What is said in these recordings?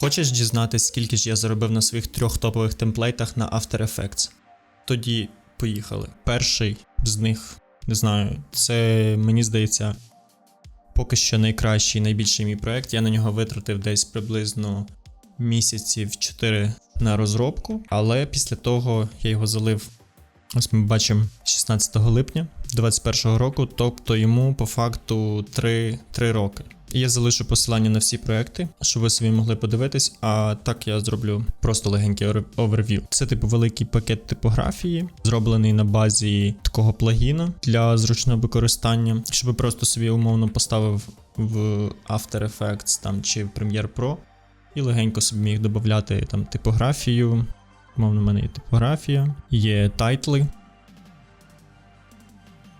Хочеш дізнатись, скільки ж я заробив на своїх трьох топових темплейтах на After Effects? Тоді поїхали. Перший з них, не знаю, це мені здається, поки що найкращий, найбільший мій проект. Я на нього витратив десь приблизно місяців 4 на розробку, але після того я його залив. Ось ми бачимо 16 липня 2021 року, тобто йому по факту 3, 3 роки. Я залишу посилання на всі проекти, щоб ви собі могли подивитись. А так я зроблю просто легенький оверв'ю. Це типу великий пакет типографії, зроблений на базі такого плагіна для зручного використання, щоб просто собі умовно поставив в After Effects там чи в Premiere Pro і легенько собі міг додати там типографію. Умовно, в мене є типографія, є тайтли.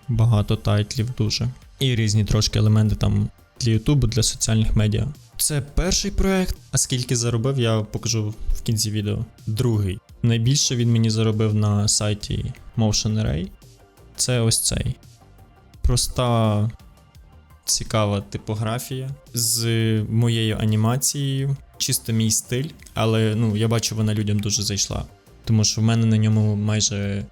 Багато тайтлів дуже. І різні трошки елементи там для Ютубу, для соціальних медіа. Це перший проект, а скільки заробив, я покажу в кінці відео. Другий. Найбільше він мені заробив на сайті Motion Array. Це ось цей. Проста, цікава типографія з моєю анімацією. Чисто мій стиль, але ну, я бачу, вона людям дуже зайшла. Тому що в мене на ньому майже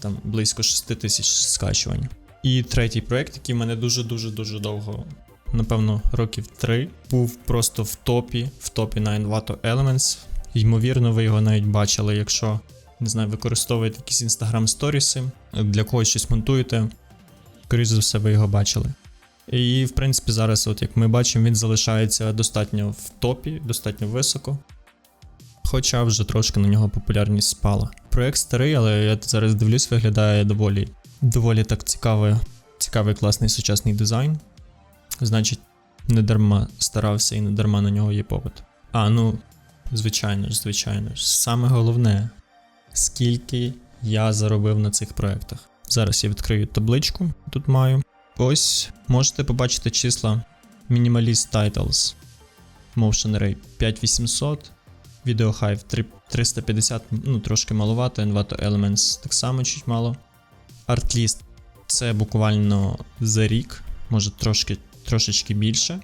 там близько 6 тисяч скачувань. І третій проект, який в мене дуже-дуже дуже довго, напевно, років 3, був просто в топі, в топі на Envato Elements. Ймовірно, ви його навіть бачили, якщо не знаю, використовуєте якісь Instagram сторіси, для когось щось монтуєте. Скоріше за все, ви його бачили. І, в принципі, зараз, от як ми бачимо, він залишається достатньо в топі, достатньо високо. Хоча вже трошки на нього популярність спала. Проект старий, але я зараз дивлюсь, виглядає доволі, доволі так цікавий, цікавий класний сучасний дизайн. Значить, не дарма старався і не дарма на нього є попит. А, ну, звичайно ж, звичайно ж. Саме головне, скільки я заробив на цих проектах. Зараз я відкрию табличку, тут маю. Ось можете побачити числа Minimalist Titles. Motion Array 5800, Video Hive 3 350, ну трошки маловато, Envato Elements так само чуть мало. Artlist це буквально за рік, може трошки, трошечки більше.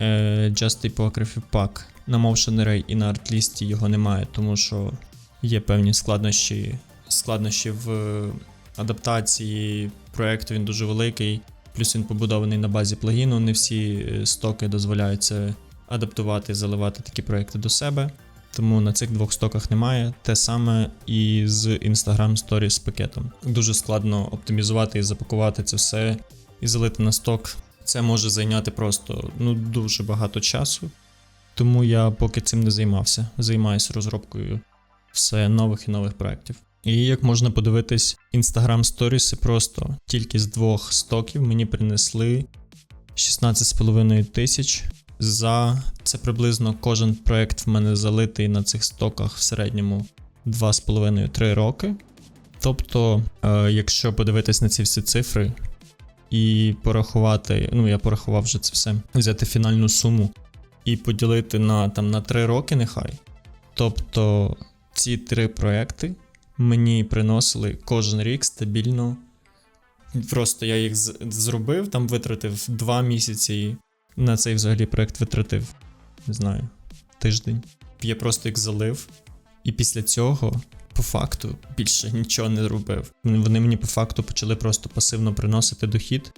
Е, Just Typography Pack на Motion Array і на Artlist його немає, тому що є певні складнощі, складнощі в адаптації проекту, він дуже великий. Плюс він побудований на базі плагіну. Не всі е, стоки дозволяють це адаптувати, заливати такі проекти до себе. Тому на цих двох стоках немає. Те саме і з Instagram Stories пакетом. Дуже складно оптимізувати і запакувати це все і залити на сток. Це може зайняти просто ну, дуже багато часу. Тому я поки цим не займався. Займаюся розробкою все нових і нових проєктів. І як можна подивитись, Instagram Stories просто тільки з двох стоків мені принесли 16,5 тисяч. За це приблизно кожен проект в мене залитий на цих стоках в середньому 2,5-3 роки. Тобто, е, якщо подивитись на ці всі цифри і порахувати, ну я порахував вже це все, взяти фінальну суму і поділити на там на 3 роки, нехай. Тобто ці три проекти мені приносили кожен рік стабільно. Просто я їх зробив, там витратив 2 місяці. На цей взагалі проект витратив, не знаю, тиждень. Я просто їх залив. І після цього, по факту, більше нічого не робив. Вони мені по факту почали просто пасивно приносити дохід.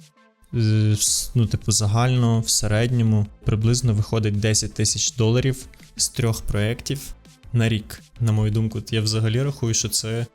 Ну, типу, загально в середньому приблизно виходить 10 тисяч доларів з трьох проєктів на рік. На мою думку, я взагалі рахую, що це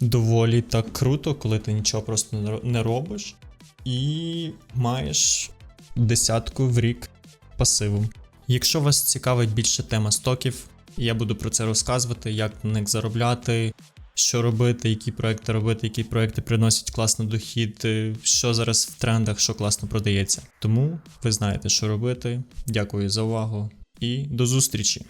доволі так круто, коли ти нічого просто не ро- не робиш і маєш десятку в рік пасиву. Якщо вас цікавить більше тема стоків, я буду про це розказувати, як на них заробляти, що робити, які проекти робити, які проекти приносять класно дохід, е, що зараз в трендах, що класно продається. Тому ви знаєте, що робити. Дякую за увагу і до зустрічі!